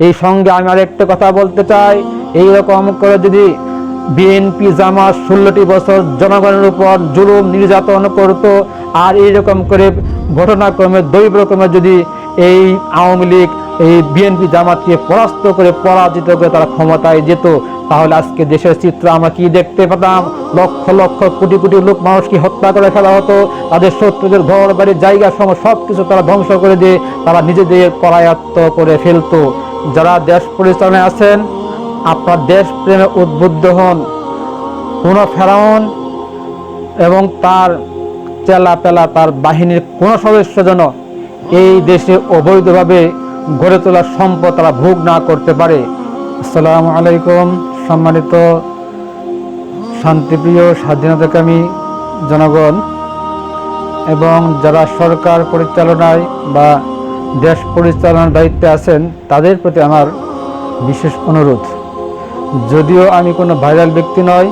এই সঙ্গে আমি আরেকটা কথা বলতে চাই। এইরকম করে যদি বিএনপি জামাত ষোলোটি বছর জনগণের উপর জুলুম, নির্যাতন করত, আর এইরকম করে ঘটনাক্রমে দৈব রকমে যদি এই আওয়ামী লীগ, এই বিএনপি জামাতকে পরাস্ত করে পরাজিত করে তারা ক্ষমতায় যেত, তাহলে আজকে দেশের চিত্র আমরা কি দেখতে পেতাম? লক্ষ লক্ষ কোটি কোটি লোক মানুষকে হত্যা করে ফেলা হতো, তাদের শত্রুদের ঘর বাড়ি জায়গা সব কিছু তারা ধ্বংস করে দিয়ে তারা নিজেদের করায়ত্ত করে ফেলতো। যারা দেশ পরিচালনায় আছেন, আপনার দেশ প্রেমে উদ্বুদ্ধ হন। কোনো ফেরাউন এবং তার চেলা পেলা, তার বাহিনীর কোনো সদস্য যেন এই দেশে অবৈধভাবে গড়ে তোলা সম্পদ তারা ভোগ না করতে পারে। আসসালামু আলাইকুম, সম্মানিত শান্তিপ্রিয় স্বাধীনতাকামী জনগণ, এবং যারা সরকার পরিচালনায় বা দেশ পরিচালনার দায়িত্বে আছেন, তাদের প্রতি আমার বিশেষ অনুরোধ। যদিও আমি কোনো ভাইরাল ব্যক্তি নয়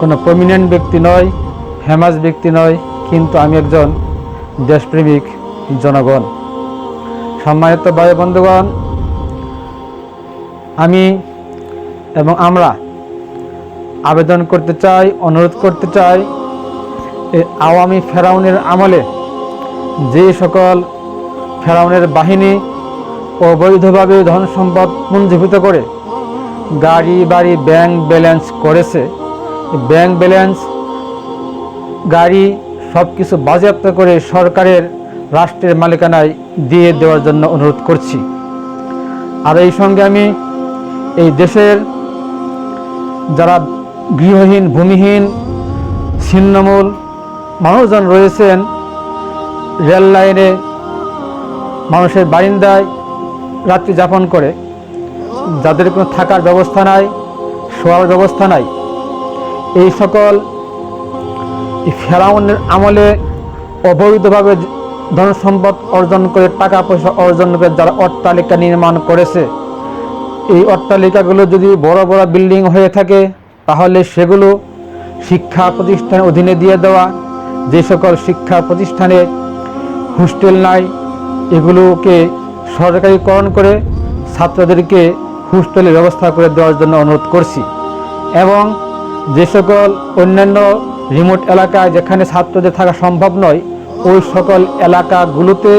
কোনো প্রমিনেন্ট ব্যক্তি নয় ফেমাস ব্যক্তি নয় কিন্তু আমি একজন দেশপ্রেমিক জনগণ। সম্মানিত ভাই বন্ধুগণ, আমি এবং আমরা আবেদন করতে চাই, অনুরোধ করতে চাই আওয়ামী ফেরাউনের আমলে যে সকল ফেরাউনের বাহিনী অবৈধভাবে ধন সম্পদ পুঞ্জীভূত করে গাড়ি, বাড়ি, ব্যাংক ব্যালেন্স করেছে। ব্যাংক ব্যালেন্স, গাড়ি সব কিছু বাজেয়াপ্ত করে সরকারের রাষ্ট্রের মালিকানায় দিয়ে দেওয়ার জন্য অনুরোধ করছি। আর এই সঙ্গে আমি এই দেশের যারা গৃহহীন, ভূমিহীন, ছিন্নমূল মানুষজন রয়েছেন, রেল লাইনে মানুষের বারিন্দায় রাত্রি যাপন করে, যাদের কোনো থাকার ব্যবস্থা নাই, শোয়ার ব্যবস্থা নাই, এই সকল ফেরাউনের আমলে অবৈধভাবে ধন সম্পদ অর্জন করে টাকা পয়সা অর্জন করে যারা অট্টালিকা নির্মাণ করেছে, এই অট্টালিকাগুলো যদি বড় বড় বিল্ডিং হয়ে থাকে, তাহলে সেগুলো শিক্ষা প্রতিষ্ঠানের অধীনে দিয়ে দেওয়া, যে সকল শিক্ষা প্রতিষ্ঠানে হোস্টেল নাই এগুলোকে সরকারিকরণ করে ছাত্রদেরকে হোস্টেলের ব্যবস্থা করে দেওয়ার জন্য অনুরোধ করছি। এবং যে সকল অন্যান্য রিমোট এলাকায় যেখানে ছাত্রদের থাকা সম্ভব নয়, ওই সকল এলাকাগুলোতে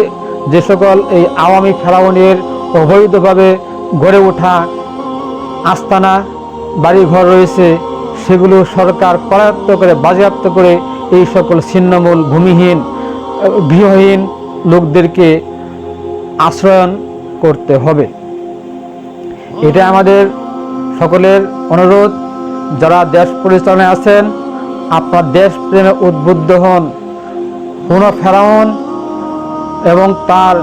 যে সকল এই আওয়ামী ফেরাউনের অবৈধভাবে গড়ে ওঠা আস্তানা, বাড়িঘর রয়েছে, সেগুলো সরকার করায়ত্ত করে, বাজেয়াপ্ত করে এই সকল ছিন্নমূল ভূমিহীন, গৃহহীন লোকদেরকে আশ্রয়ন করতে হবে। এটা আমাদের সকলের অনুরোধ। যারা দেশ পরিচালনায় আছেন, আপনার দেশ প্রেমে উদ্বুদ্ধ হন। কোনো ফেরাউন এবং তার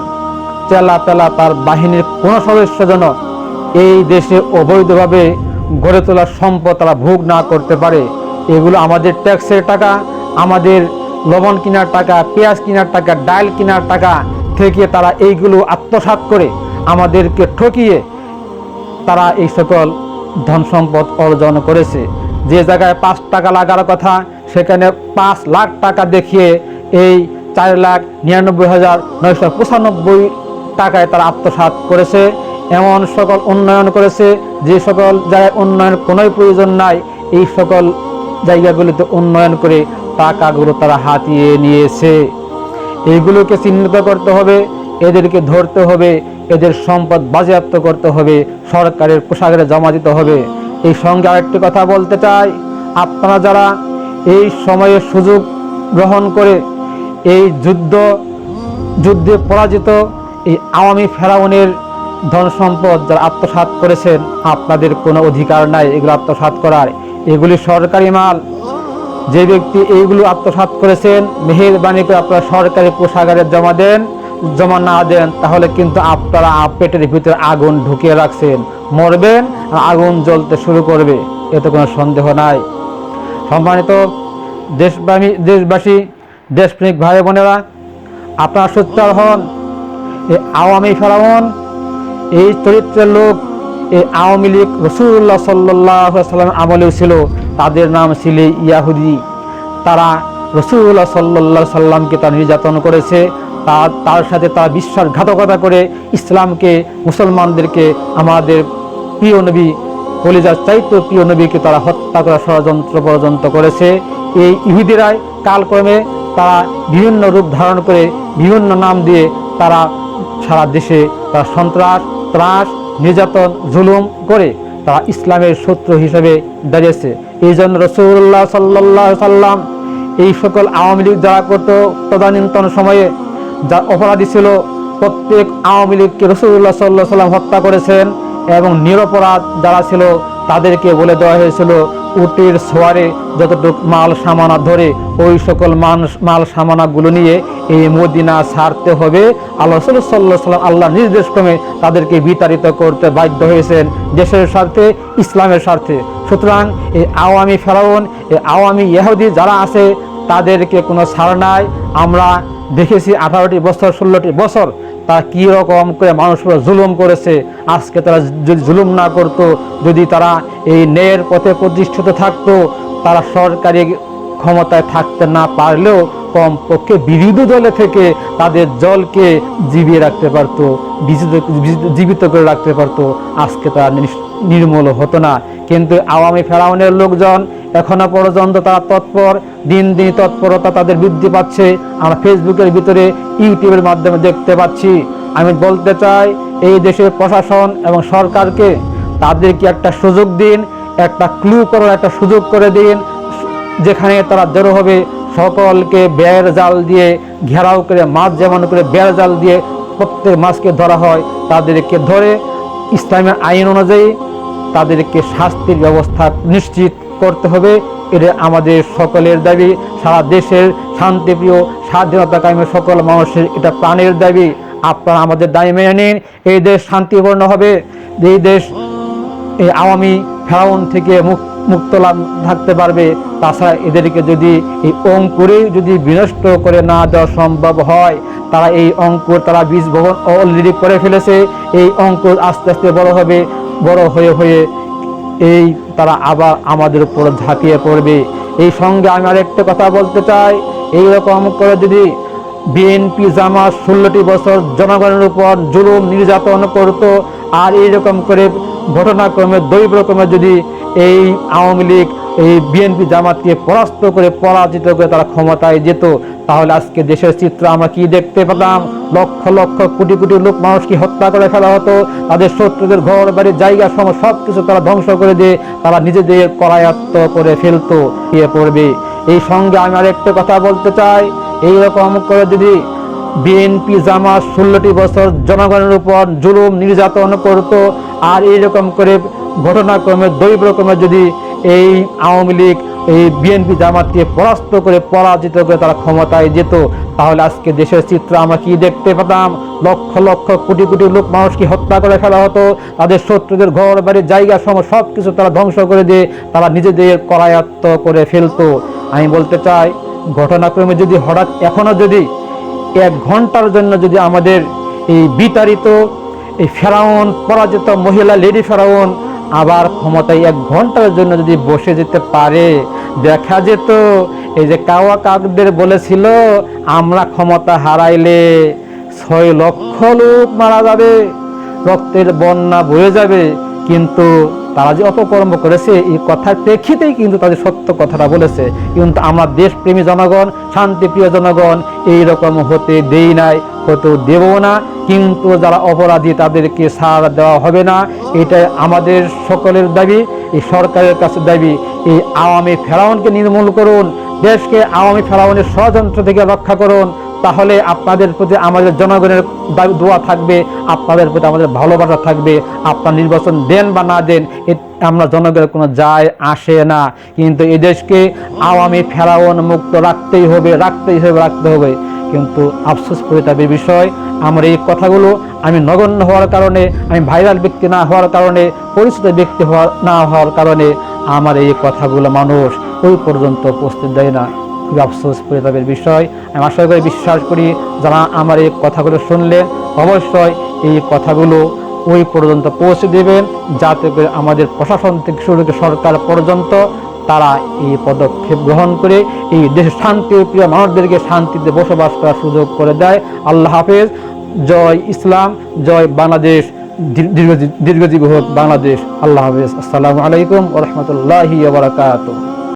চেলা পেলা, তার বাহিনীর কোনো সদস্য যেন এই দেশে অবৈধভাবে গড়ে তোলার সম্পদ তারা ভোগ না করতে পারে। এগুলো আমাদের ট্যাক্সের টাকা, আমাদের লবণ কেনার টাকা, পেঁয়াজ কেনার টাকা, ডাল কেনার টাকা থেকে তারা এইগুলো আত্মসাৎ করে আমাদেরকে ঠকিয়ে তারা এই সকল ধন সম্পদ অর্জন করেছে। যে জায়গায় পাঁচ টাকা লাগার কথা, সেখানে পাঁচ লাখ টাকা দেখিয়ে এই চার লাখ নিরানব্বই হাজার নয়শো পঁচানব্বই টাকায় তারা আত্মসাৎ করেছে। এমন সকল উন্নয়ন করেছে যে সকল জায়গায় উন্নয়ন কোনোই প্রয়োজন নাই। এই সকল জায়গাগুলিতে উন্নয়ন করে টাকাগুলো তারা হাতিয়ে নিয়েছে। এইগুলোকে চিহ্নিত করতে হবে, এদেরকে ধরতে হবে, এদের সম্পদ বাজেয়াপ্ত করতে হবে, সরকারের পোশাকের জমা দিতে হবে। এই সঙ্গে আরেকটি কথা বলতে চাই, আপনারা যারা এই সময়ে সুযোগ গ্রহণ করে এই যুদ্ধ, যুদ্ধে পরাজিত এই আওয়ামী ফেরাউনের ধন সম্পদ যারা আত্মসাৎ করেছেন, আপনাদের কোনো অধিকার নাই এগুলো আত্মসাৎ করার। এগুলি সরকারি মাল যে ব্যক্তি এইগুলো আত্মসাৎ করেছেন, মেহেরবানি করে আপনারা সরকারি কোষাগারে জমা দেন, জমা না দেন, তাহলে কিন্তু আপনারা পেটের ভিতরে আগুন ঢুকিয়ে রাখছেন। মরবেন আর আগুন জ্বলতে শুরু করবে। এতে কোনো সন্দেহ নাই। সম্মানিত দেশবাসী দেশবাসী, দেশপ্রেমিক ভাই বোনেরা, আপনারা সোচ্চার হন। এই আওয়ামী ফেরাউন, এই চরিত্রের লোক এই আওয়ামী লীগ রসুল্লাহ সাল্লাহ সাল্লাম আমলেও ছিল। তাদের নাম ছিল ইয়াহুদি। তারা রসুল্লাহ সাল্লাহ সাল্লামকে তারা নির্যাতন করেছে। তার তার সাথে তারা বিশ্বাসঘাতকতা করে ইসলামকে, মুসলমানদেরকে, আমাদের প্রিয় নবী, কলিজার চাইতে প্রিয় নবীকে তারা হত্যা করা ষড়যন্ত্র পর্যন্ত করেছে। এই ইহুদিরাই কালক্রমে তারা বিভিন্ন রূপ ধারণ করে বিভিন্ন নাম দিয়ে তারা সারা দেশে তারা সন্ত্রাস, ত্রাস, নির্যাতন, জুলুম করে। তারা ইসলামের শত্রু হিসেবে দাঁড়িয়েছে। এই জন্য রসুল্লাহ সাল্লাহ সাল্লাম এই সকল আওয়ামী লীগ যারা করত তদানীন্তন সময়ে যা অপরাধী ছিল প্রত্যেক আওয়ামী লীগকে রসুল্লাহ সাল্লাহ সাল্লাম হত্যা করেছেন এবং নিরপরাধ যারা ছিল তাদেরকে বলে দেওয়া হয়েছিল উটির সোয়ারে যতটুক মাল সামানা ধরে, ওই সকল মানুষ মাল সামানাগুলো নিয়ে এই মদিনা ছাড়তে হবে। আল্লাহ সাল্লাহ সাল্লাম আল্লাহ নির্দেশক্রমে তাদেরকে বিতাড়িত করতে বাধ্য হয়েছেন দেশের স্বার্থে, ইসলামের স্বার্থে। সুতরাং এই আওয়ামী ফেরাউন, এই আওয়ামী ইহুদি যারা আছে, তাদেরকে কোনো ছাড় নাই। আমরা দেখেছি আঠারোটি বছর, ষোলোটি বছর তারা কী রকম করে উপর জুলুম করেছে? আজকে তারা যদি জুলুম না করতো, যদি তারা এই ন্যায়ের পথে প্রতিষ্ঠিত থাকতো, তারা সরকারি ক্ষমতায় থাকতে না পারলেও কমপক্ষে বিরোধী দলে থেকে তাদের জলকে জিবিয়ে রাখতে পারতো জীবিত করে রাখতে পারতো। আজকে তারা নির্মূল হতো না। কিন্তু আওয়ামী ফেরাউনের লোকজন এখনও পর্যন্ত তারা তৎপর, দিন দিন তৎপরতা তাদের বৃদ্ধি পাচ্ছে। আমরা ফেসবুকের ভিতরে, ইউটিউবের মাধ্যমে দেখতে পাচ্ছি। আমি বলতে চাই, এই দেশের প্রশাসন এবং সরকারকে তাদেরকে একটা সুযোগ দিন, একটা ক্লু করার একটা সুযোগ করে দিন, যেখানে তারা জড়ো হবে। সকলকে বেড় জাল দিয়ে, ঘেরাও করে, মাছ যেমন করে বেড় জাল দিয়ে প্রত্যেক মাছকে ধরা হয়, তাদেরকে ধরে, ইসলামের আইন অনুযায়ী তাদেরকে শাস্তির ব্যবস্থা নিশ্চিত করতে হবে। এটা আমাদের সকলের দাবি। সারা দেশের শান্তিপ্রিয় স্বাধীনতা কায়েমের সকল মানুষের এটা প্রাণের দাবি। আপনারা আমাদের দাবি মেনে নিন। এই দেশ শান্তিপূর্ণ হবে। এই দেশ এই আওয়ামী ফেরাউন থেকে মুক- মুক্ত লাভ থাকতে পারবে। তাছাড়া এদেরকে যদি এই অঙ্কুরে যদি বিনষ্ট করে না দেওয়া সম্ভব হয়, তারা এই অঙ্কুর, তারা বীজ বপন অলরেডি করে ফেলেছে। এই অঙ্কুর আস্তে আস্তে বড় হবে, বড় হয়ে হয়ে এই তারা আবার আমাদের উপর ঝাঁপিয়ে পড়বে। এই সঙ্গে আমি আরেকটা কথা বলতে চাই। এই রকম করে যদি বিএনপি জামা ষোলোটি বছর জনগণের উপর জুলুম, নির্যাতন করত, আর এইরকম করে ঘটনাক্রমে দৈব রকমের যদি এই আওয়ামী লীগ এই বিএনপি জামাতকে পরাস্ত করে পরাজিত করে তারা ক্ষমতায় যেত, তাহলে আজকে দেশের চিত্র আমরা কি দেখতে পেতাম? লক্ষ লক্ষ কোটি কোটি লোক মানুষকে হত্যা করে ফেলা হতো, তাদের শত্রুদের ঘর বাড়ি, জায়গা সম সব কিছু তারা ধ্বংস করে দিয়ে তারা নিজেদের করায়ত্ত করে ফেলতো গিয়ে পড়বে। এই সঙ্গে আমি আরেকটা কথা বলতে চাই, এইরকম করে যদি বিএনপি জামাত ষোলোটি বছর জনগণের উপর জুলুম, নির্যাতন করত, আর এইরকম করে ঘটনাক্রমে, দৈবক্রমে যদি এই আওয়ামী লীগ, এই বিএনপি জামাতকে পরাস্ত করে পরাজিত করে তারা ক্ষমতায় যেত। তাহলে আজকে দেশের চিত্র আমরা কি দেখতে পেতাম? লক্ষ লক্ষ কোটি কোটি লোক মানুষকে হত্যা করে ফেলা হতো। তাদের শত্রুদের ঘর বাড়ির জায়গা সম সব কিছু তারা ধ্বংস করে দিয়ে তারা নিজেদের করায়ত্ত করে ফেলতো। আমি বলতে চাই, ঘটনাক্রমে যদি হঠাৎ এখনও যদি এক ঘণ্টার জন্য যদি আমাদের এই বিতাড়িত, এই ফেরাউন, পরাজিত মহিলা, লেডি ফেরাউন আবার ক্ষমতায় এক ঘণ্টার জন্য যদি বসে যেতে পারে, দেখা যেত এই যে কাওয়া কাকদের বলেছিল, আমরা ক্ষমতা হারাইলে ছয় লক্ষ লোক মারা যাবে, রক্তের বন্যা বয়ে যাবে। কিন্তু তারা যে অপকর্ম করেছে, এই কথার প্রেক্ষিতেই কিন্তু তাদের সত্য কথাটা বলেছে। কিন্তু আমরা দেশপ্রেমী জনগণ, শান্তিপ্রিয় জনগণ, এই রকম হতে দেই নাই, হতেও দেব না। কিন্তু যারা অপরাধী, তাদেরকে ছাড় দেওয়া হবে না। এটাই আমাদের সকলের দাবি, এই সরকারের কাছে দাবি। এই আওয়ামী ফেরাউনকে নির্মূল করুন, দেশকে আওয়ামী ফেরাউনের ষড়যন্ত্র থেকে রক্ষা করুন। তাহলে আপনাদের প্রতি আমাদের জনগণের দোয়া থাকবে, আপনাদের প্রতি আমাদের ভালোবাসা থাকবে, আপনার নির্বাচন দেন বা না দেন আমরা জনগণের কোনো যায় আসে না। কিন্তু এই দেশকে আওয়ামী ফেরাউন মুক্ত রাখতেই হবে রাখতেই হবে, রাখতে হবে। কিন্তু আফসোস পরিতাপের বিষয়, আমার এই কথাগুলো আমি নগণ্য হওয়ার কারণে, আমি ভাইরাল ব্যক্তি না হওয়ার কারণে, পরিচিত ব্যক্তি হওয়ার না হওয়ার কারণে আমার এই কথাগুলো মানুষ ওই পর্যন্ত উপস্থিত দেয় না। খুবই আফসোস পরিতাপের বিষয়। আমি আশা করি, বিশ্বাস করি, যারা আমার এই কথাগুলো শুনলেন অবশ্যই এই কথাগুলো ওই পর্যন্ত পৌঁছে দেবেন যাতে করে আমাদের প্রশাসন থেকে শুরু করে সরকার পর্যন্ত তারা এই পদক্ষেপ গ্রহণ করে, এই দেশের শান্তি প্রিয় মানুষদেরকে শান্তিতে বসবাস করার সুযোগ করে দেয়। আল্লাহ হাফেজ। জয় ইসলাম, জয় বাংলাদেশ। দীর্ঘ- দীর্ঘজীবী হোক বাংলাদেশ। আল্লাহ হাফেজ। আসসালামু আলাইকুম ওরহমতুল্লাহি বারাকাতুহ।